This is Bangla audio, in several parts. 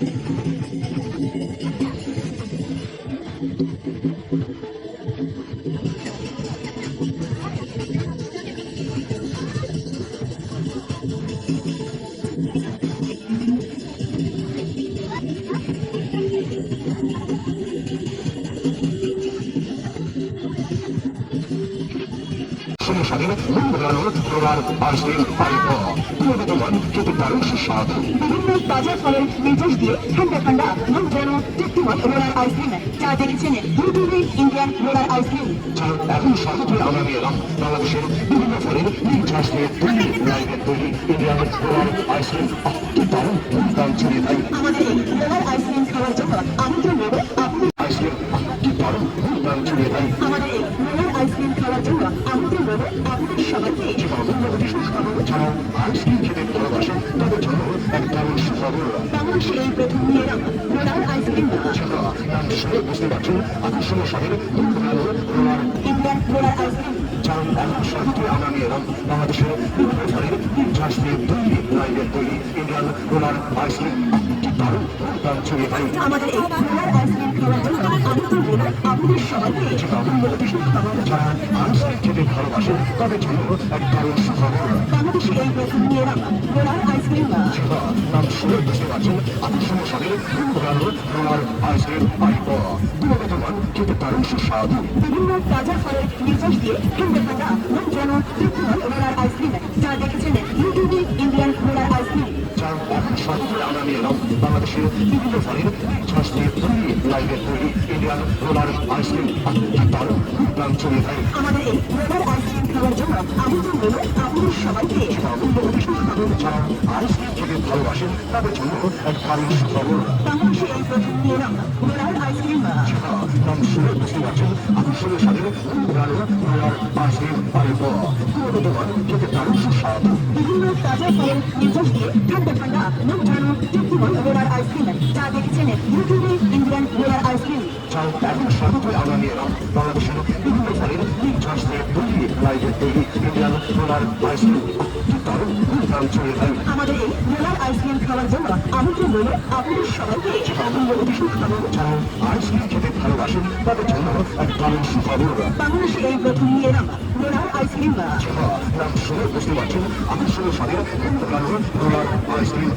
Thank you. Lungo trovare Einstein Piper dove domani che daranno বিভিন্ন তাজা ফলের নির্দেশ দিয়ে ঠান্ডা ঠান্ডা মুখ যেন তৃপ্তিময় রোলার আইসক্রিম যা দেখেছেন ইউটিউবে ইন্ডিয়ান রোলার আইসক্রিম এখন সহজে আমরা নিয়ে এলাম বাংলাদেশের বিভিন্ন ফলের নির্যাস দিয়ে তৈরি লাইভের তৈরি ইন্ডিয়ানের রোলার আইসক্রিম দারুণ ছড়িয়ে আমাদের রোলার আইসক্রিম খাওয়ার জন্য আমাদের মনে আপনাদের সবাইকে বাংলাদেশে এই প্রথম এলাম রোলার আইসক্রিম বুঝতে পারছেন আকর্ষণীয় শহরে রোলার ইন্ডিয়ান রোলার আইসক্রিম যার এখন সহজে আমরা নিয়ে এলাম। বাংলাদেশের বিভিন্ন ফলের নির্যাস দিয়ে তৈরি তৈরি ইন্ডিয়ান রোলার আইসক্রিম। দারুণ দাম ছড়িয়ে তাই আমাদের এই রোলার আইসক্রিম খাওয়ার জন্য আমন্ত্রণ রইল আপনাদের সবাইকে যারা আইসক্রিম খেতে ভালোবাসেন তাদের জন্য এক দারুণ সুখবর। বাংলাদেশে এই প্রথম নিয়ে এলাম রোলার আইসক্রিম নাম শুনে বুঝতে পারছেন রোলার আইসক্রিম পাইপ গুণগতমান খেতে দারুণ সুস্বাদু। বিভিন্ন তাজা ফলের নির্যাস দিয়ে ঠান্ডা মুখ যেন তৃপ্তিময় রোলার আইসক্রিম যা দেখেছেন ইউটিউবে ইন্ডিয়ান রোলার আইসক্রিম যার এখন আমরা নিয়ে এলাম বাংলাদেশের বিভিন্ন ফলের নির্যাস দিয়ে তৈরি লাইভের তৈরি ইন্ডিয়ান রোলার আইসক্রিম কি দারুণ দাম ছড়িয়ে আমাদের এই রোলার আইসক্রিম খাওয়ার জন্য আমন্ত্রণ রইল আপনাদের সবাইকে যারা আইসক্রিম খেতে ভালোবাসেন তাদের জন্য এক দারুণ সুখবর বাংলাদেশে এই প্রথম নিয়ে আকর্ষণীয় স্বাদের রোলার আইসক্রিম পাইপ গুণগতমান খেতে দারুণ সুস্বাদু বিভিন্ন তাজা ফলের নির্যাস দিয়ে ঠান্ডা ঠান্ডা মুখ যেন তৃপ্তিময় রোলার আইসক্রিম যা দেখেছেন ইউটিউবে ইন্ডিয়ান রোলার আইসক্রিম এখন সর্বত্র আমরা নিয়ে এলাম বাংলাদেশের বিভিন্ন ফলের নির্যাস দিয়ে আইসক্রিম দারুণ দাম দেয় আমাদের এই আইসক্রিম খাওয়ার জন্য আমাকে বলে আপনাদের সবাইকে যারা আইসক্রিম খেতে ভালোবাসেন তাদের জন্য এক দারুণ সুখবর বাংলাদেশে এই প্রথম নিয়ে এলাম রোলার আইসক্রিম নাম শুনে বুঝতে পারছেন আকর্ষণীয় স্বাদের রোলার আইসক্রিম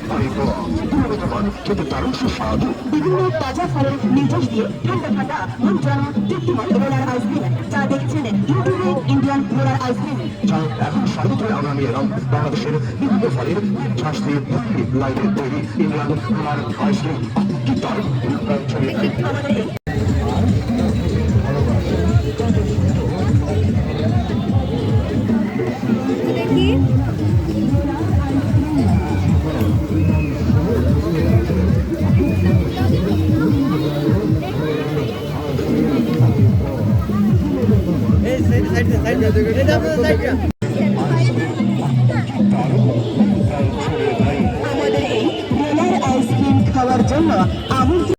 গুণগতমান খেতে দারুণ সুস্বাদু। বিভিন্ন তাজা ফলের নির্দেশ দিয়ে ঠান্ডা ঠান্ডা মুখ যেন তৃপ্তিময় রোলার আইসক্রিম যা দেখছেন ইউটিউবে ইন্ডিয়ান রোলার আইসক্রিম যা এখন সর্বত্র আমরা এলাম। বাংলাদেশের বিভিন্ন ফলের চাষ দিয়ে লাইনের তৈরি ইন্ডিয়ান রোলার আইসক্রিম কি দারুণ! 对对对，咱们在这。